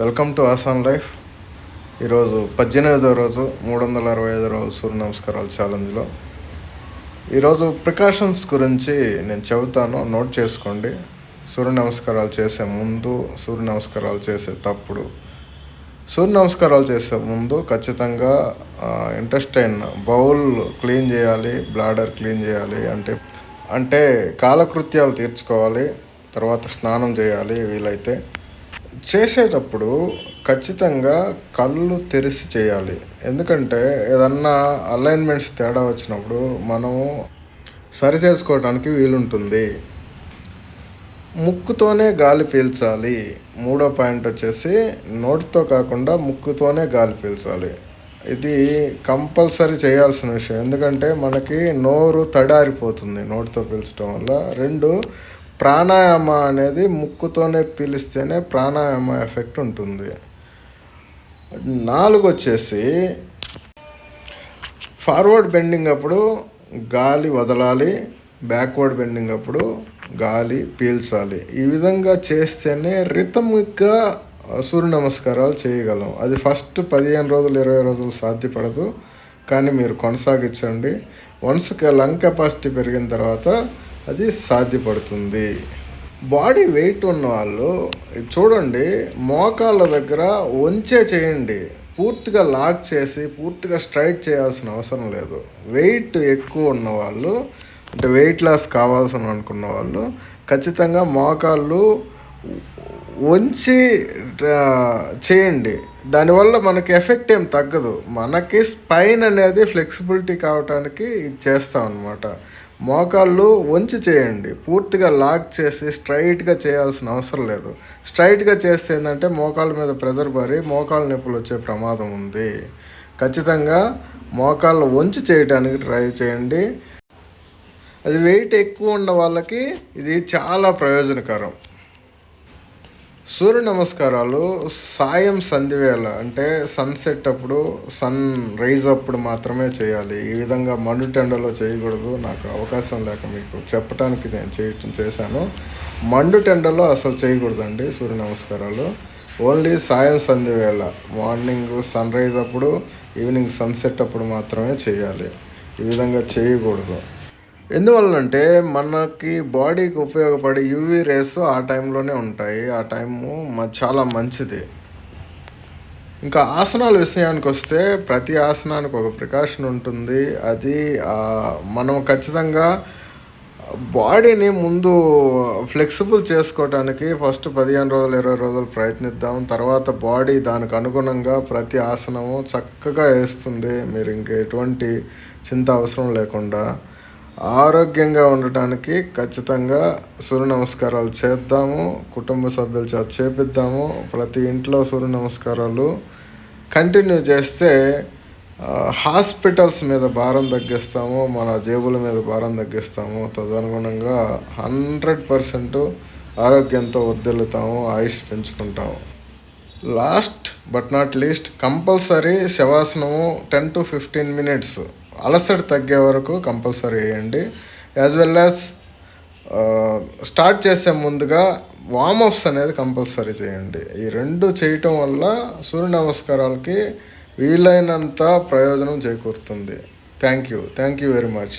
Welcome to ఆసాన్ life. ఈరోజు పద్దెనిమిదో రోజు మూడు వందల అరవై ఐదు రోజు సూర్య నమస్కారాలు ఛాలెంజ్లో. ఈరోజు ప్రికాషన్స్ గురించి నేను చెబుతాను నోట్ చేసుకోండి. సూర్య నమస్కారాలు చేసే ముందు సూర్య నమస్కారాలు చేసే తప్పుడు. సూర్య నమస్కారాలు చేసే ముందు ఖచ్చితంగా ఇంటెస్టైన్ బౌల్ క్లీన్ చేయాలి బ్లాడర్ క్లీన్ చేయాలి అంటే అంటే కాలకృత్యాలు తీర్చుకోవాలి తర్వాత స్నానం చేయాలి వీలైతే. చేసేటప్పుడు ఖచ్చితంగా కళ్ళు తెరిచి చేయాలి. ఎందుకంటే ఏదన్నా అలైన్మెంట్స్ తేడా వచ్చినప్పుడు మనము సరి చేసుకోవడానికి వీలుంటుంది. ముక్కుతోనే గాలి పీల్చాలి. మూడో పాయింట్ వచ్చేసి నోటితో కాకుండా ముక్కుతోనే గాలి పీల్చాలి. ఇది కంపల్సరీ చేయాల్సిన విషయం. ఎందుకంటే మనకి నోరు తడారిపోతుంది నోటితో పీల్చడం వల్ల. రెండు ప్రాణాయామ అనేది ముక్కుతోనే పీలిస్తేనే ప్రాణాయామ ఎఫెక్ట్ ఉంటుంది. నాలుగు వచ్చేసి ఫార్వర్డ్ బెండింగ్ అప్పుడు గాలి వదలాలి బ్యాక్వర్డ్ బెండింగ్ అప్పుడు గాలి పీల్చాలి. ఈ విధంగా చేస్తేనే రిథమిక్గా సూర్య నమస్కారాలు చేయగలం. అది ఫస్ట్ పదిహేను రోజులు ఇరవై రోజులు సాధ్యపడదు. కానీ మీరు కొనసాగించండి. వన్స్ లంగ్ కెపాసిటీ పెరిగిన తర్వాత అది సాధ్యపడుతుంది. బాడీ వెయిట్ ఉన్న వాళ్ళు చూడండి మోకాళ్ళ దగ్గర వంచే చేయండి. పూర్తిగా లాక్ చేసి పూర్తిగా స్ట్రైట్ చేయాల్సిన అవసరం లేదు. వెయిట్ ఎక్కువ ఉన్న వాళ్ళు అంటే వెయిట్ లాస్ కావాల్సిన అనుకున్న వాళ్ళు ఖచ్చితంగా మోకాళ్ళు వంచి చేయండి. దానివల్ల మనకి ఎఫెక్ట్ ఏం తగ్గదు. మనకి స్పైన్ అనేది ఫ్లెక్సిబిలిటీ కావటానికి ఇది చేస్తాం అనమాట మోకాళ్ళు వంచి చేయండి. పూర్తిగా లాక్ చేసి స్ట్రైట్గా చేయాల్సిన అవసరం లేదు. స్ట్రైట్గా చేస్తే ఏంటంటే మోకాళ్ళ మీద ప్రెజర్ పడి మోకాళ్ళ నొప్పులు వచ్చే ప్రమాదం ఉంది. ఖచ్చితంగా మోకాళ్ళు వంచి చేయడానికి ట్రై చేయండి. అది వెయిట్ ఎక్కువ ఉన్న వాళ్ళకి ఇది చాలా ప్రయోజనకరం. సూర్య నమస్కారాలు సాయం సంధివేళ అంటే సన్సెట్ అప్పుడు సన్ రైజ్ అప్పుడు మాత్రమే చేయాలి. ఈ విధంగా మండుటెండలో చేయకూడదు. నాకు అవకాశం లేక మీకు చెప్పడానికి నేను చేయటం చేశాను. మండుటెండలో అసలు చేయకూడదండి సూర్య నమస్కారాలు. ఓన్లీ సాయం సంధివేళ మార్నింగ్ సన్ రైజ్ అప్పుడు ఈవినింగ్ సన్సెట్ అప్పుడు మాత్రమే చేయాలి. ఈ విధంగా చేయకూడదు. ఎందువల్లంటే మనకి బాడీకి ఉపయోగపడే యూవీ రేస్ ఆ టైంలోనే ఉంటాయి. ఆ టైము చాలా మంచిది. ఇంకా ఆసనాల విషయానికి వస్తే ప్రతి ఆసనానికి ఒక ప్రికాషన్ ఉంటుంది. అది మనం ఖచ్చితంగా బాడీని ముందు ఫ్లెక్సిబుల్ చేసుకోవడానికి ఫస్ట్ పదిహేను రోజులు ఇరవై రోజులు ప్రయత్నిద్దాం. తర్వాత బాడీ దానికి అనుగుణంగా ప్రతి ఆసనము చక్కగా వేస్తుంది. మీరు ఇంక ఎటువంటి చింత అవసరం లేకుండా. ఆరోగ్యంగా ఉండటానికి ఖచ్చితంగా సూర్య నమస్కారాలు చేద్దాము. కుటుంబ సభ్యుల చేత చేపిద్దాము. ప్రతి ఇంట్లో సూర్య నమస్కారాలు కంటిన్యూ చేస్తే హాస్పిటల్స్ మీద భారం తగ్గిస్తాము. మన జేబుల మీద భారం తగ్గిస్తాము. తదనుగుణంగా హండ్రెడ్ పర్సెంట్ ఆరోగ్యంతో వర్దిల్లుతాము ఆయుష్ పెంచుకుంటాము. Last but not least compulsory శవాసనము ten to fifteen minutes. అలసట తగ్గే వరకు కంపల్సరీ వేయండి. యాజ్ వెల్ యాజ్ స్టార్ట్ చేసే ముందుగా వామప్స్ అనేది కంపల్సరీ చేయండి. ఈ రెండు చేయటం వల్ల సూర్య నమస్కారాలకి వీలైనంత ప్రయోజనం చేకూరుతుంది. Thank you. Thank you very much.